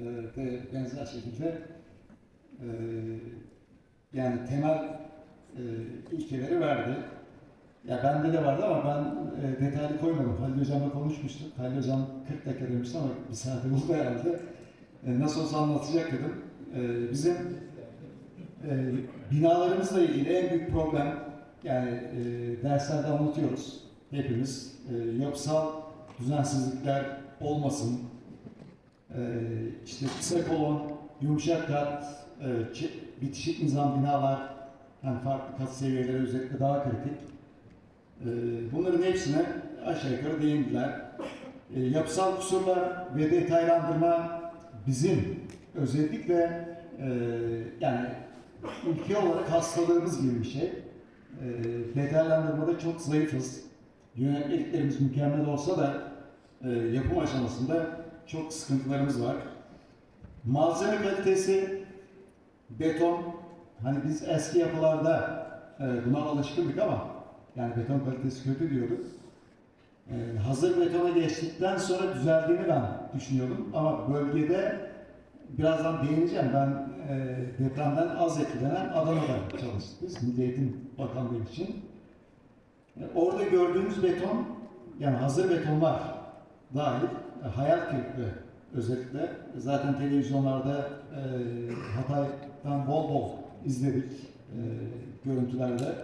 e, de benzer şekilde e, yani temel e, ilkeleri verdi. Ya bende de vardı ama ben e, detaylı koymadım. Halil Hocam'la konuşmuştuk. Halil Hocam 40 dakika demişti ama bir saate buldu herhalde. E, nasıl olsa anlatacak dedim. E, bizim e, binalarımızla ilgili en büyük problem yani e, derslerde anlatıyoruz hepimiz. E, yapısal düzensizlikler olmasın. E, işte kısa kolon, yumuşak kat, e, bitişik nizam binalar hem farklı kat seviyeleri özellikle daha kritik. E, bunların hepsine aşağı yukarı değindiler. E, yapısal kusurlar ve detaylandırma bizim özellikle e, yani ülke olarak hastalığımız gibi bir şey. Detaylandırmada çok zayıfız. Yönetmeliklerimiz mükemmel olsa da e, yapım aşamasında çok sıkıntılarımız var. Malzeme kalitesi, beton, hani biz eski yapılarda e, buna alışkındık ama yani beton kalitesi kötü diyorduk. E, hazır betona geçtikten sonra düzeldiğini ben düşünüyordum ama bölgede birazdan değineceğim. Ben e, depremden az etkilenen Adana'da çalıştık biz Milli Eğitim Bakanlığı için. E, orada gördüğümüz beton, yani hazır betonlar dahil, e, hayal kırıklığı özellikle. Zaten televizyonlarda e, Hatay'dan bol bol izledik e, görüntülerde.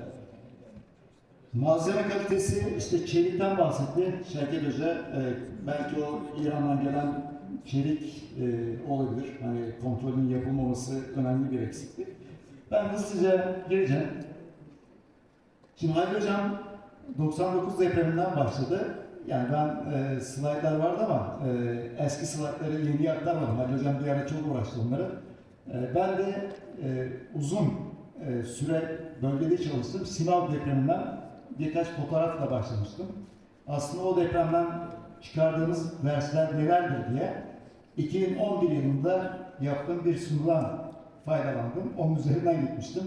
Malzeme kalitesi, işte çelikten bahsetti Şevket Hoca. E, belki o İran'dan gelen çelik e, olabilir. Hani kontrolün yapılmaması önemli bir eksiklik. Ben hızlıca gireceğim. Şimdi Halil Hocam 99 depreminden başladı. Yani ben e, slaytlar vardı ama e, eski slaytları yeni aktarmadım. Halil Hocam bir ara çok uğraştı onları. E, ben de e, uzun e, süre bölgede çalıştım. Simav depreminden birkaç fotoğrafla başlamıştım. Aslında o depremden çıkardığımız dersler nelerdir diye 2011 yılında yaptığım bir sunulan faydalandım. Onun üzerinden gitmiştim.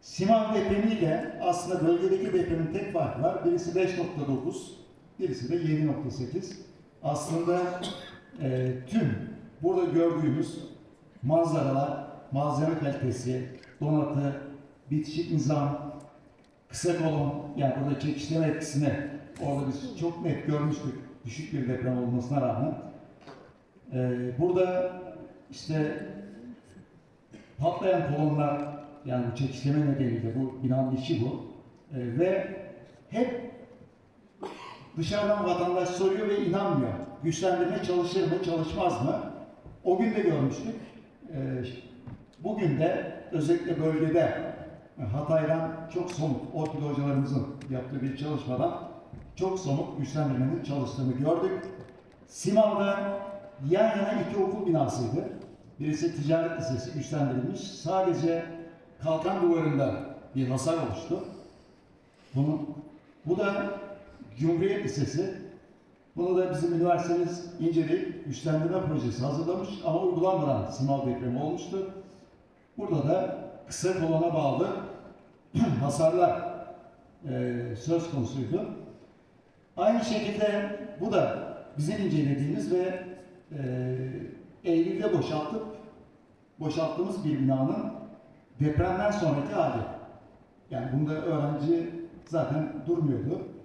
Simav depremiyle aslında bölgedeki depremin tek farkı var. Birisi 5.9, birisi de 7.8. Aslında e, tüm burada gördüğümüz manzaralar, malzeme kalitesi, donatı, bitişik nizam, kısa kolon, yani burada çekişleme etkisini orada biz çok net görmüştük düşük bir deprem olmasına rağmen. E, burada işte patlayan kolonlar yani çekişleme nedeniyle bu binanın işi bu. E, ve hep dışarıdan vatandaş soruyor ve inanmıyor. Güçlendirme çalışır mı, çalışmaz mı? O gün de görmüştük. E, bugün de özellikle bölgede e, Hatay'dan çok somut, Orkide hocalarımızın yaptığı bir çalışmadan çok somut güçlendirmenin çalıştığını gördük. Simav'da yan yana iki okul binasıydı. Birisi ticaret lisesi güçlendirilmiş. Sadece kalkan duvarında bir hasar oluştu. Bunu, bu da Cumhuriyet Lisesi. Bunu da bizim üniversitemiz inceleyip güçlendirme projesi hazırlamış ama uygulanmadan Simav depremi olmuştu. Burada da kısa kolona bağlı hasarlar e, söz konusuydu. Aynı şekilde bu da bizim incelediğimiz ve e, Eylül'de boşaltıp boşalttığımız bir binanın depremden sonraki hali. Yani bunda öğrenci zaten durmuyordu.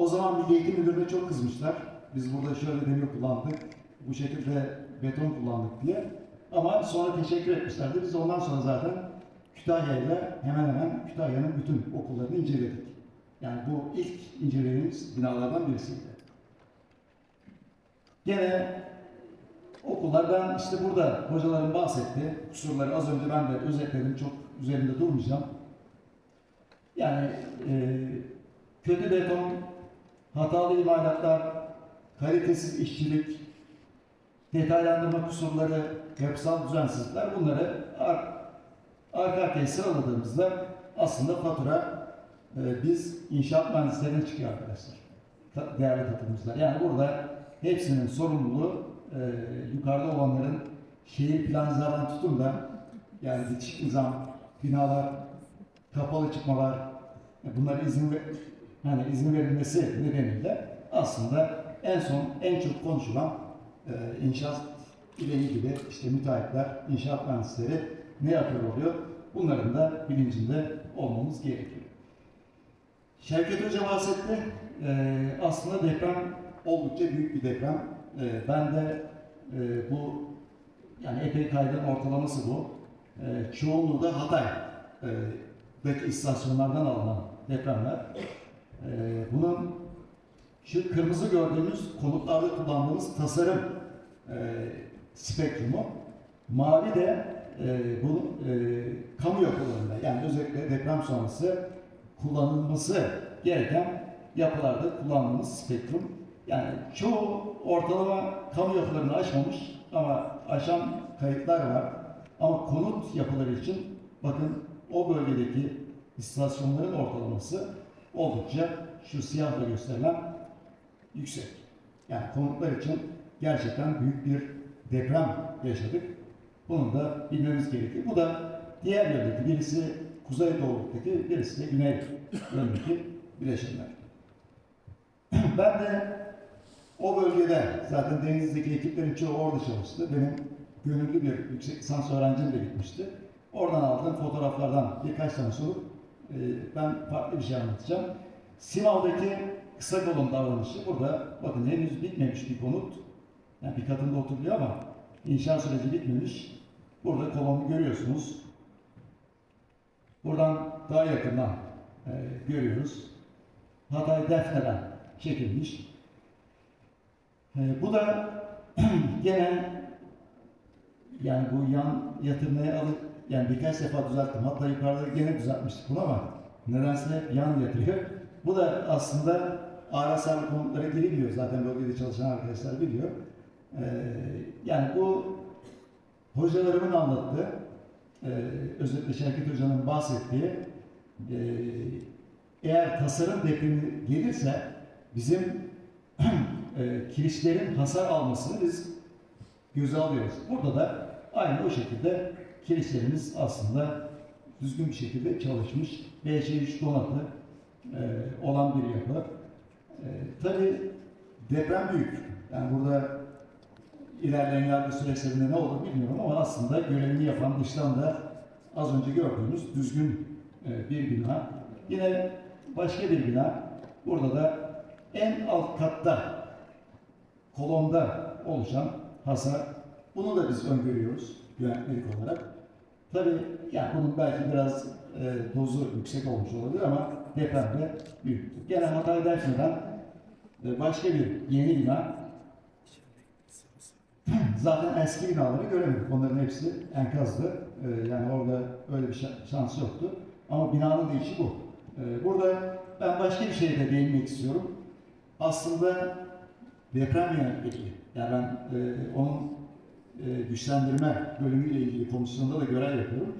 O zaman Milli Eğitim Müdürlüğü'ne çok kızmışlar. Biz burada şöyle demir kullandık, bu şekilde beton kullandık diye. Ama sonra teşekkür etmişlerdi. Biz ondan sonra zaten Kütahya ile hemen hemen Kütahya'nın bütün okullarını inceledik. Yani bu ilk incelediğimiz binalardan birisiydi. Gene okullardan işte burada hocaların bahsetti. Kusurları az önce ben de özetledim. Çok üzerinde durmayacağım. Yani e, kötü beton, hatalı imalatlar, kalitesiz işçilik, detaylandırma kusurları, yapısal düzensizlikler bunları ar arka arkaya sıraladığımızda aslında fatura e, biz inşaat mühendislerine çıkıyor arkadaşlar. Ta- Değerli katılımcılar. Yani burada hepsinin sorumluluğu e, yukarıda olanların şehir plancılardan tutun da yani bitişik nizam, binalar, kapalı çıkmalar, e, bunlara izin ve yani izin verilmesi nedeniyle aslında en son en çok konuşulan e, inşaat ile ilgili işte müteahhitler, inşaat mühendisleri ne yapıyor oluyor? Bunların da bilincinde olmamız gerekiyor. Şevket Hoca bahsetti. Ee, aslında deprem oldukça büyük bir deprem. Ee, ben de e, bu yani epey kaydın ortalaması bu. Ee, çoğunluğu da Hatay e, istasyonlardan alınan depremler. Ee, bunun şu kırmızı gördüğümüz konutlarda kullandığımız tasarım e, spektrumu, mavi de e, bu e, kamu yapılarında yani özellikle deprem sonrası kullanılması gereken yapılarda kullandığımız spektrum. Yani çoğu ortalama kamu yapılarını aşmamış ama aşan kayıtlar var. Ama konut yapıları için bakın o bölgedeki istasyonların ortalaması oldukça şu siyahla gösterilen yüksek. Yani konutlar için gerçekten büyük bir deprem yaşadık. Bunu da bilmemiz gerekiyor. Bu da diğer yöndeki birisi kuzey doğuluktaki birisi de güney yöndeki bileşenler. ben de o bölgede zaten denizdeki ekiplerin çoğu orada çalıştı. Benim gönüllü bir yüksek lisans öğrencim de gitmişti. Oradan aldığım fotoğraflardan birkaç tane sorup e, ben farklı bir şey anlatacağım. Simav'daki kısa kolon davranışı burada bakın henüz bitmemiş bir konut. Yani bir katında oturuyor ama inşaat süreci bitmemiş. Burada kolonu görüyorsunuz. Buradan daha yakından e, görüyoruz. Hatay Defne'den çekilmiş. E, bu da gene yani bu yan yatırmaya alıp yani birkaç defa düzelttim. Hatta yukarıda gene düzeltmiştik bunu ama nedense yan yatırıyor. Bu da aslında ağır hasarlı konutlara girilmiyor. Zaten bölgede çalışan arkadaşlar biliyor. Ee, yani bu hocalarımın anlattığı, e, özellikle Şevket Hoca'nın bahsettiği e, eğer tasarım depremi gelirse bizim e, kirişlerin hasar almasını biz göze alıyoruz. Burada da aynı o şekilde kirişlerimiz aslında düzgün bir şekilde çalışmış. BC3 donatı e, olan bir yapı. E, tabii deprem büyük. Yani burada ilerleyen yargı süreçlerinde ne olur bilmiyorum ama aslında görevini yapan dıştan da az önce gördüğümüz düzgün e, bir bina. Yine başka bir bina. Burada da en alt katta kolonda oluşan hasar. Bunu da biz öngörüyoruz yönetmelik olarak. Tabii yani bunun belki biraz e, dozu yüksek olmuş olabilir ama depremde büyük. Gene Hatay Dersim'den e, başka bir yeni bina. Zaten eski binaları göremedik. Onların hepsi enkazdı. E, yani orada öyle bir şa- şans yoktu. Ama binanın da içi bu. E, burada ben başka bir şeye de değinmek istiyorum. Aslında deprem yönetmeliği. Yani ben e, onun e, güçlendirme bölümüyle ilgili komisyonda da görev yapıyorum.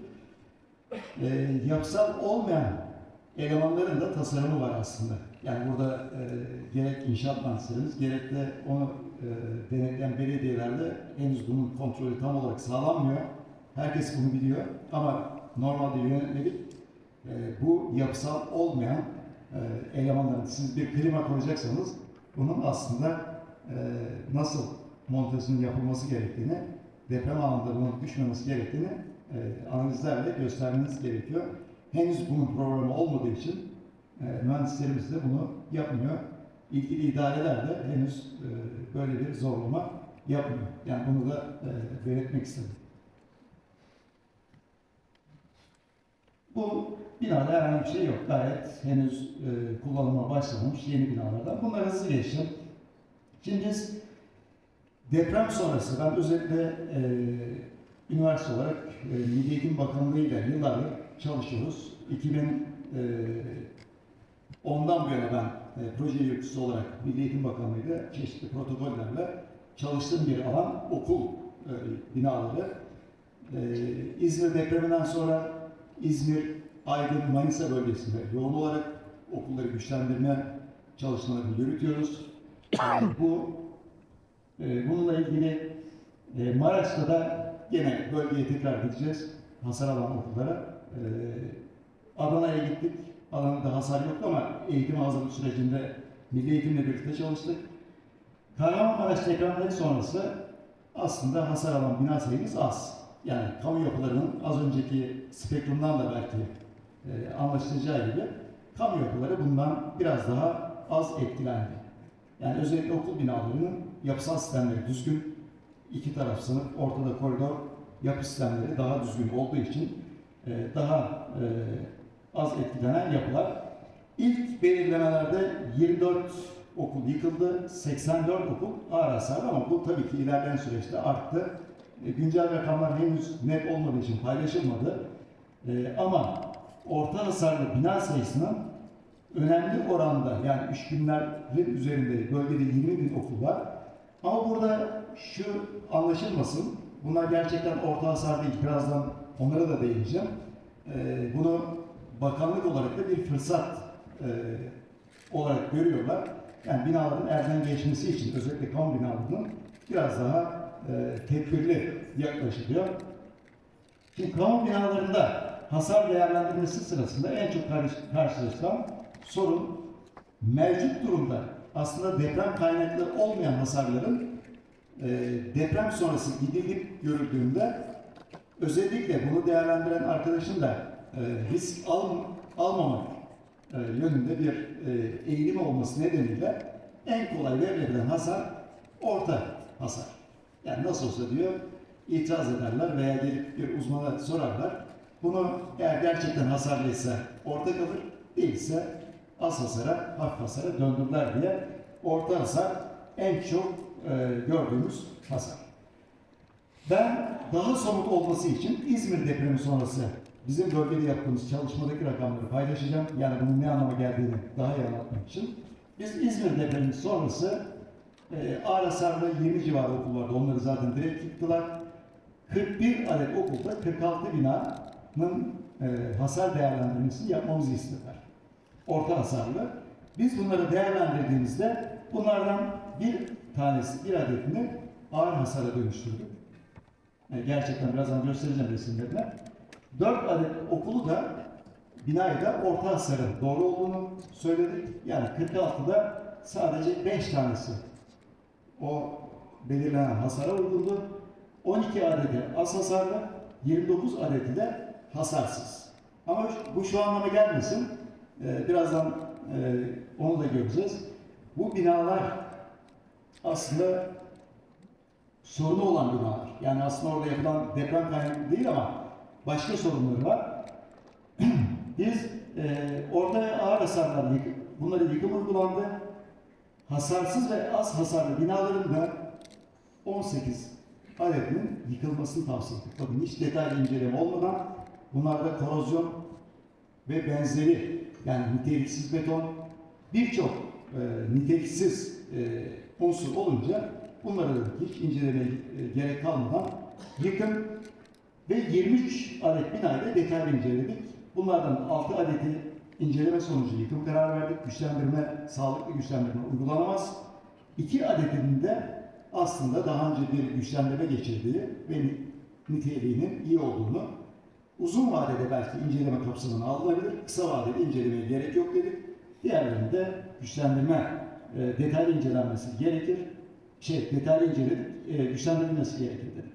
E, yapısal olmayan elemanların da tasarımı var aslında. Yani burada e, gerek inşaat mühendislerimiz gerek de onu e, denetleyen belediyelerde henüz bunun kontrolü tam olarak sağlanmıyor. Herkes bunu biliyor ama normalde yönetmelik e, bu yapısal olmayan e, elemanların siz bir klima koyacaksanız bunun aslında e, nasıl montajının yapılması gerektiğini, deprem anında bunun düşmemesi gerektiğini e, analizlerle göstermeniz gerekiyor. Henüz bunun programı olmadığı için e, mühendislerimiz de bunu yapmıyor. İlgili idareler de henüz e, böyle bir zorlama yapmıyor. Yani bunu da e, belirtmek istedim. Bu binada herhangi bir şey yok. Gayet henüz e, kullanıma başlamamış yeni binalardan. Bunları hızlı geçtim. Şimdi biz deprem sonrası ben özellikle e, üniversite olarak e, Milli Eğitim Bakanlığı ile yıllardır çalışıyoruz. 2000 e, bu yana ben e, proje yürütücüsü olarak Milli Eğitim Bakanlığı ile çeşitli protokollerle çalıştığım bir alan okul e, binaları. E, İzmir depreminden sonra İzmir, Aydın, Manisa bölgesinde yoğun olarak okulları güçlendirme çalışmalarını yürütüyoruz. E, bu bununla ilgili e, Maraş'ta da yine bölgeye tekrar gideceğiz. Hasar alan okullara. E, Adana'ya gittik. Adana'da hasar yoktu ama eğitim hazırlık sürecinde Milli Eğitimle birlikte çalıştık. Kahramanmaraş depremleri sonrası aslında hasar alan bina sayımız az. Yani kamu yapılarının az önceki spektrumdan da belki e, anlaşılacağı gibi kamu yapıları bundan biraz daha az etkilendi. Yani özellikle okul binalarının yapısal sistemleri düzgün, iki taraf sınıf, ortada koridor yapı sistemleri daha düzgün olduğu için e, daha e, az etkilenen yapılar. İlk belirlemelerde 24 okul yıkıldı, 84 okul ağır hasarlı ama bu tabii ki ilerleyen süreçte arttı. E, Güncel rakamlar henüz net olmadığı için paylaşılmadı. E, ama orta hasarlı bina sayısının önemli oranda yani üç binlerin üzerinde bölgede 20 bin okul var. Ama burada şu anlaşılmasın. Bunlar gerçekten orta hasar değil. Birazdan onlara da değineceğim. E, bunu bakanlık olarak da bir fırsat e, olarak görüyorlar. Yani binaların elden geçmesi için özellikle kamu binalarının biraz daha e, tedbirli yaklaşılıyor. Şimdi kamu binalarında hasar değerlendirmesi sırasında en çok karşılaşılan sorun mevcut durumda aslında deprem kaynaklı olmayan hasarların e, deprem sonrası gidilip görüldüğünde özellikle bunu değerlendiren arkadaşın da e, risk al, almamak e, yönünde bir e, eğilim olması nedeniyle en kolay verilebilen hasar orta hasar. Yani nasıl olsa diyor itiraz ederler veya gelip bir uzmana sorarlar. Bunu eğer gerçekten hasarlıysa orta kalır, değilse az hasara, hafif hasara döndürürler diye orta hasar en çok e, gördüğümüz hasar. Ben daha somut olması için İzmir depremi sonrası bizim bölgede yaptığımız çalışmadaki rakamları paylaşacağım. Yani bunun ne anlama geldiğini daha iyi anlatmak için. Biz İzmir depremi sonrası e, ağır hasarlı 20 civarı okul vardı. Onları zaten direkt yıktılar. 41 adet okulda 46 binanın e, hasar değerlendirmesini yapmamızı istediler. Orta hasarlı. Biz bunları değerlendirdiğimizde bunlardan bir tanesi, bir adetini ağır hasara dönüştürdük. E, gerçekten birazdan göstereceğim resimlerini. 4 adet okulu da binayı da orta hasarın doğru olduğunu söyledik. Yani 46'da sadece 5 tanesi o belirlenen hasara uygundu. 12 adeti az hasarlı, 29 adeti de hasarsız. Ama bu şu anlama gelmesin. Ee, birazdan e, onu da göreceğiz. Bu binalar aslında sorunu olan binalar. Yani aslında orada yapılan deprem kaynaklı değil ama başka sorunları var. Biz e, orada ağır hasarlar, yık- bunları yıkım uygulandı. Hasarsız ve az hasarlı binaların da 18 adetinin yıkılmasını tavsiye ettik. Bakın hiç detaylı inceleme olmadan bunlarda korozyon ve benzeri yani niteliksiz beton birçok e, niteliksiz e, unsur olunca bunlara da hiç incelemeye e, gerek kalmadan yıkım ve 23 adet binayı da detaylı inceledik. Bunlardan 6 adeti inceleme sonucu yıkım kararı verdik. Güçlendirme, sağlıklı güçlendirme uygulanamaz. 2 adetinin de aslında daha önce bir güçlendirme geçirdiği ve niteliğinin iyi olduğunu uzun vadede belki inceleme kapsamına alınabilir. Kısa vadede incelemeye gerek yok dedik. Diğerlerinde güçlendirme e, detaylı incelenmesi gerekir. Şey, detaylı inceledik, e, güçlendirilmesi gerekir dedik.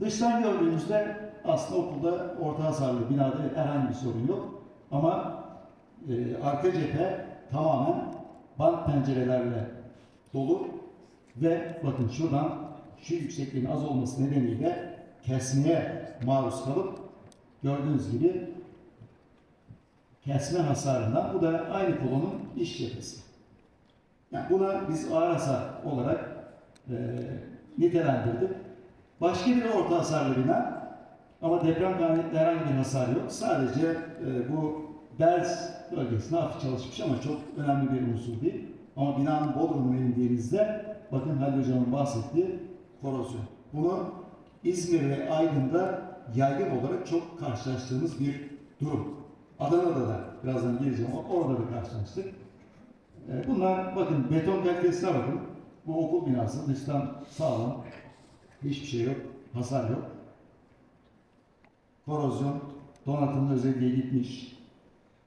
Dıştan gördüğümüzde aslında okulda orta hasarlı binada herhangi bir sorun yok. Ama e, arka cephe tamamen bant pencerelerle dolu ve bakın şuradan şu yüksekliğin az olması nedeniyle kesmeye maruz kalıp gördüğünüz gibi kesme hasarından bu da aynı kolonun iç cephesi. Yani buna biz ağır hasar olarak e, nitelendirdik. Başka bir orta hasarlı bina ama deprem kaynaklı herhangi bir hasar yok. Sadece e, bu Belz bölgesine hafif çalışmış ama çok önemli bir unsur değil. Ama binanın bodrumuna indiğinizde bakın Halil Hocam'ın bahsettiği korozyon. Bunu İzmir ve Aydın'da yaygın olarak çok karşılaştığımız bir durum. Adana'da da birazdan geleceğim. Orada da karşılaştık. E, Bunlar bakın beton kalitesine bakın. Bu okul binası dıştan sağlam. Hiçbir şey yok. Hasar yok. Korozyon donatımın özelliği gitmiş.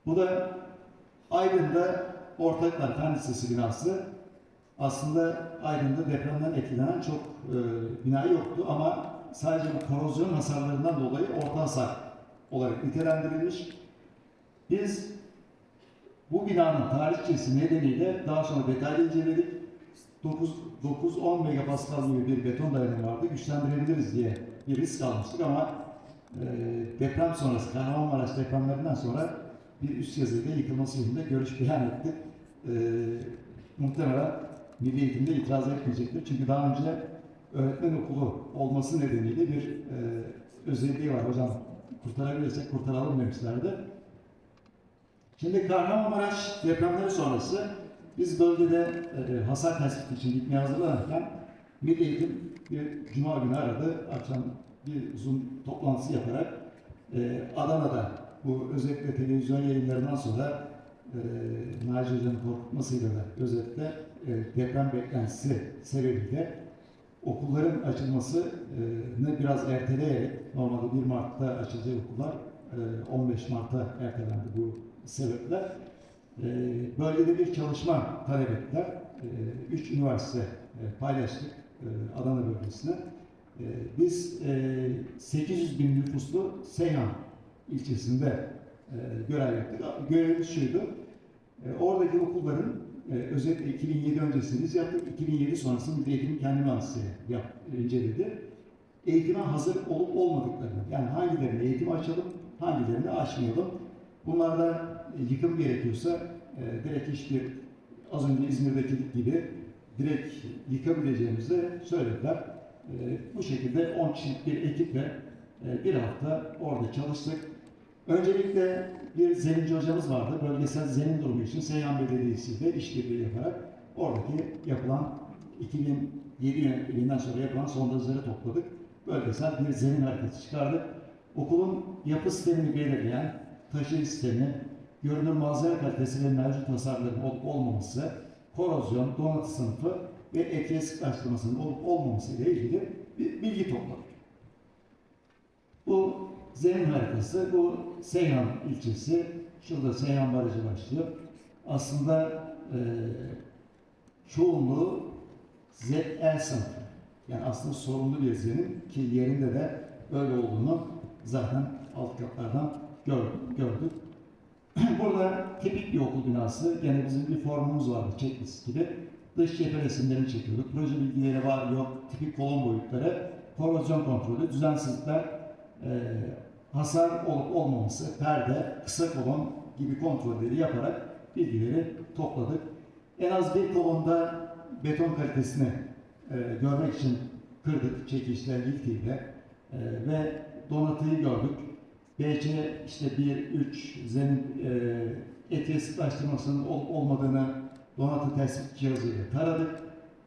Bu da Aydın'da Ortaklar Fen Lisesi binası. Aslında Aydın'da depremden etkilenen çok e, bina yoktu ama sadece korozyon hasarlarından dolayı orta hasar olarak nitelendirilmiş. Biz bu binanın tarihçesi nedeniyle daha sonra detaylı inceledik. 9-10 megapascal gibi bir beton dayanımı vardı. Güçlendirebiliriz diye bir risk almıştık ama e, deprem sonrası, Kahramanmaraş depremlerinden sonra bir üst yazıyla yıkılması yönünde görüş beyan etti. E, muhtemelen Milli Eğitim'de itiraz etmeyecektir. Çünkü daha önce öğretmen okulu olması nedeniyle bir e, özelliği var. Hocam kurtarabilirsek kurtaralım demişlerdi. Şimdi Kahramanmaraş depremleri sonrası biz bölgede e, hasar tespiti için gitmeye hazırlanırken Milli Eğitim bir cuma günü aradı. Akşam bir Zoom toplantısı yaparak e, Adana'da bu özellikle televizyon yayınlarından sonra e, Naci Hoca'nın korkutmasıyla da özetle e, deprem beklentisi sebebiyle okulların açılmasını biraz erteleyerek normalde 1 Mart'ta açılacak okullar e, 15 Mart'a ertelendi bu sebeple. E, bölgede bir çalışma talep ettiler. E, üç üniversite e, paylaştık e, Adana bölgesine. E, biz e, 800 bin nüfuslu Seyhan ilçesinde e, görev yaptık. Görevimiz şuydu. E, oradaki okulların e, özellikle 2007 öncesini yaptık. 2007 sonrasında Milli Eğitim kendi mühendisliği yap, inceledi. Eğitime hazır olup olmadıklarını, yani hangilerini eğitim açalım, hangilerini açmayalım. Bunlarda e, yıkım gerekiyorsa e, direkt hiçbir az önce İzmir'deki gibi direkt yıkabileceğimizi söylediler. E, bu şekilde 10 kişilik bir ekiple e, bir hafta orada çalıştık. Öncelikle bir zeminci hocamız vardı. Bölgesel zemin durumu için Seyhan Belediyesi işbirliği yaparak oradaki yapılan 2007 yılından sonra yapılan sondajları topladık. Bölgesel bir zemin haritası çıkardık. Okulun yapı sistemini belirleyen taşıyıcı sistemi, görünür malzeme kalitesi ve mevcut hasarların olup olmaması, korozyon, donatı sınıfı ve ekliye sıklaştırmasının olup olmaması ile ilgili bir bilgi topladık. Bu zemin haritası, bu Seyhan ilçesi, şurada Seyhan Barajı başlıyor. Aslında e, çoğunluğu ZL sınıfı. Yani aslında sorunlu bir zemin ki yerinde de öyle olduğunu zaten alt katlardan gördük. Burada tipik bir okul binası. Gene bizim bir formumuz vardı checklist gibi. Dış cephe resimlerini çekiyorduk. Proje bilgileri var yok, tipik kolon boyutları, korozyon kontrolü, düzensizlikler, e, hasar olup olmaması, perde, kısa kolon gibi kontrolleri yaparak bilgileri topladık. En az bir kolonda beton kalitesini e, görmek için kırdık çekişler ilkiyle e, ve donatıyı gördük. BC işte 1, 3 zemin e, etiye sıklaştırmasının ol, olmadığını donatı tespit cihazıyla taradık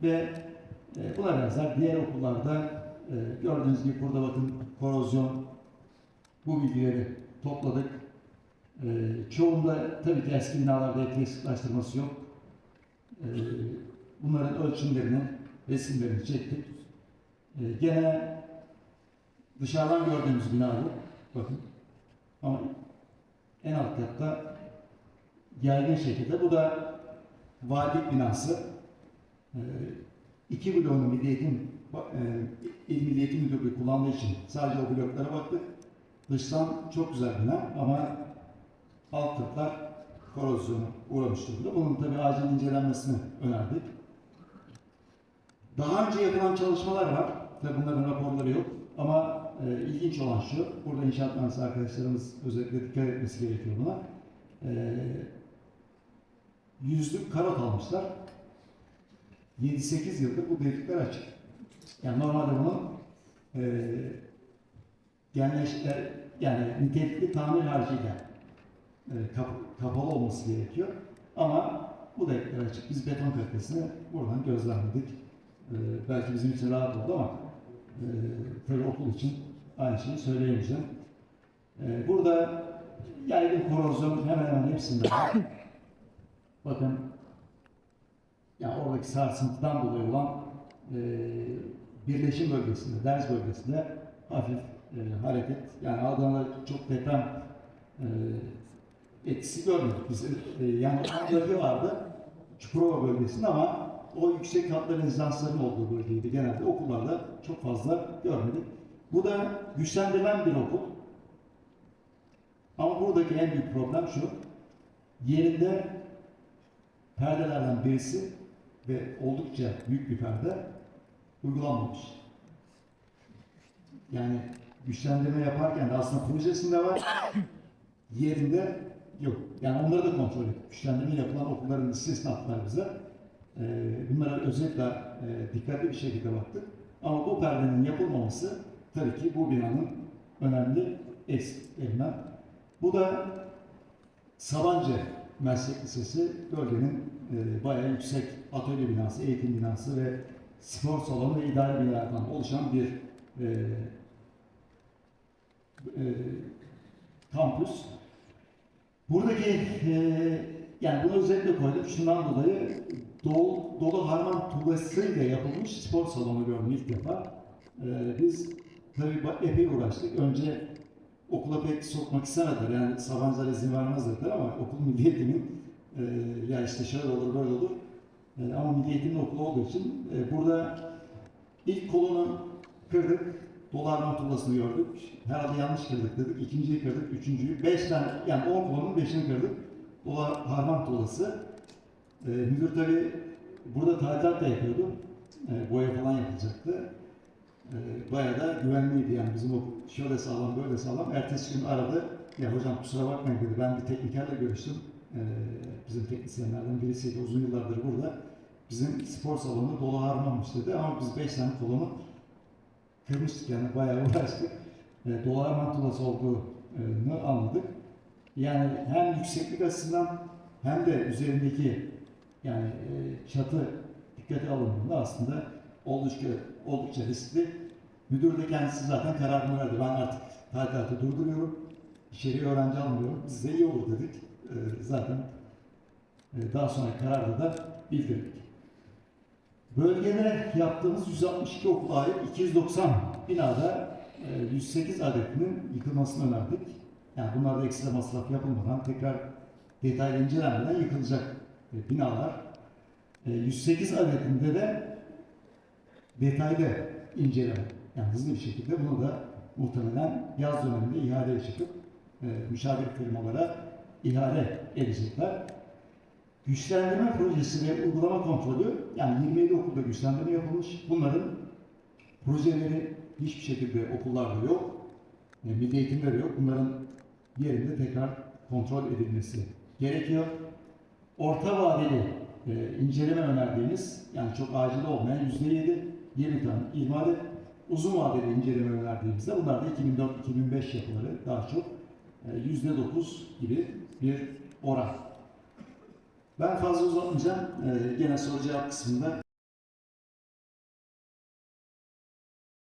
ve e, buna benzer diğer okullarda e, gördüğünüz gibi burada bakın korozyon bu bilgileri topladık. E, çoğunda tabii ki eski binalarda sıklaştırması yok. E, bunların ölçümlerini, resimlerini çektik. E, gene dışarıdan gördüğümüz bina bu. Bakın. Ama en alt katta gergin şekilde. Bu da valilik binası. E, iki bloğunu Milli Eğitim, e, İl Milli Eğitim Müdürlüğü kullandığı için sadece o bloklara baktık. Dıştan çok güzel bina ama alt katlar korozyona uğramış durumda. Bunun tabii acil incelenmesini önerdik. Daha önce yapılan çalışmalar var. Tabii bunların raporları yok. Ama e, ilginç olan şu, burada inşaat mühendisi arkadaşlarımız özellikle dikkat etmesi gerekiyor buna. E, yüzlük karot almışlar. 7-8 yıldır bu delikler açık. Yani normalde bunun e, genleşler, yani nitelikli tamir harcıyla e, kap, kapalı olması gerekiyor. Ama bu delikler açık. Biz beton kalitesini buradan gözlemledik. E, belki bizim için rahat oldu ama e, tabii okul için aynı şeyi söyleyemeyeceğim. E, burada yaygın korozyon hemen hemen hepsinde var. Bakın yani oradaki sarsıntıdan dolayı olan e, birleşim bölgesinde, ders bölgesinde hafif e, hareket. Yani Adana'da çok deprem e, etkisi görmedik biz. E, yani bölge vardı Çukurova bölgesinde ama o yüksek katlı rezidansların olduğu bölgeydi genelde. Okullarda çok fazla görmedik. Bu da güçlendirilen bir okul. Ama buradaki en büyük problem şu. Yerinde perdelerden birisi ve oldukça büyük bir perde uygulanmamış. Yani güçlendirme yaparken de aslında projesinde var, yerinde yok. Yani onları da kontrol ettik. Güçlendirme yapılan okulların listesini attılar bize. Ee, bunlara özellikle e, dikkatli bir şekilde baktık. Ama bu perdenin yapılmaması tabii ki bu binanın önemli eksiklerinden. Bu da Sabancı Meslek Lisesi bölgenin e, bayağı yüksek atölye binası, eğitim binası ve spor salonu ve idare binalardan oluşan bir e, e, kampüs. Buradaki e, yani bunu özellikle koydum şundan dolayı dolu, dolu harman tuğlasıyla yapılmış spor salonu gördüm ilk defa. E, biz tabii epey uğraştık. Önce okula pek sokmak istemediler. Yani Sabancılar izin vermez dediler ama okul milli eğitimin e, ya işte şöyle olur böyle olur. E, ama milli eğitimin okulu olduğu için e, burada ilk kolonu kırdık. Dolarman tullasını gördük. Herhalde yanlış kırdık dedik. İkinciyi kırdık, üçüncüyü. Beş tane, yani on kolonun beşini kırdık. Dolar harman tullası. E, müdür tabi burada tadilat da yapıyordu. E, boya falan yapılacaktı. E, bayağı da güvenliydi yani bizim o şöyle sağlam böyle sağlam. Ertesi gün aradı. Ya hocam kusura bakmayın dedi. Ben bir teknikerle görüştüm. E, bizim teknisyenlerden birisiydi. Uzun yıllardır burada. Bizim spor salonu dolu harmanmış dedi. Ama biz beş tane kolonu kırmıştık yani bayağı uğraştık. E, dolar mantulası olduğunu anladık. Yani hem yükseklik açısından hem de üzerindeki yani e, çatı dikkate alındığında aslında oldukça, oldukça riskli. Müdür de kendisi zaten kararını verdi. Ben artık tadilatı durduruyorum. İçeriye öğrenci almıyorum. Size iyi olur dedik. E, zaten e, daha sonra kararda da bildirdik. Bölgede yaptığımız 162 okula ait 290 binada e, 108 adetinin yıkılmasını önerdik. Yani bunlarda ekstra masraf yapılmadan tekrar detaylı incelenmeden yıkılacak e, binalar. E, 108 adetinde de detaylı inceleme, yani hızlı bir şekilde bunu da muhtemelen yaz döneminde ihaleye çıkıp e, müşavir firmalara ihale edecekler. Güçlendirme projesi ve uygulama kontrolü, yani 27 okulda güçlendirme yapılmış. Bunların projeleri hiçbir şekilde okullarda yok. Milli eğitimde de yok. Bunların yerinde tekrar kontrol edilmesi gerekiyor. Orta vadeli e, inceleme önerdiğimiz, yani çok acil olmayan %7, 20 tane ihmal et. Uzun vadeli inceleme önerdiğimizde bunlar da 2004-2005 yapıları daha çok e, %9 gibi bir oran. Ben fazla uzatmayacağım. Ee, gene soru cevap kısmında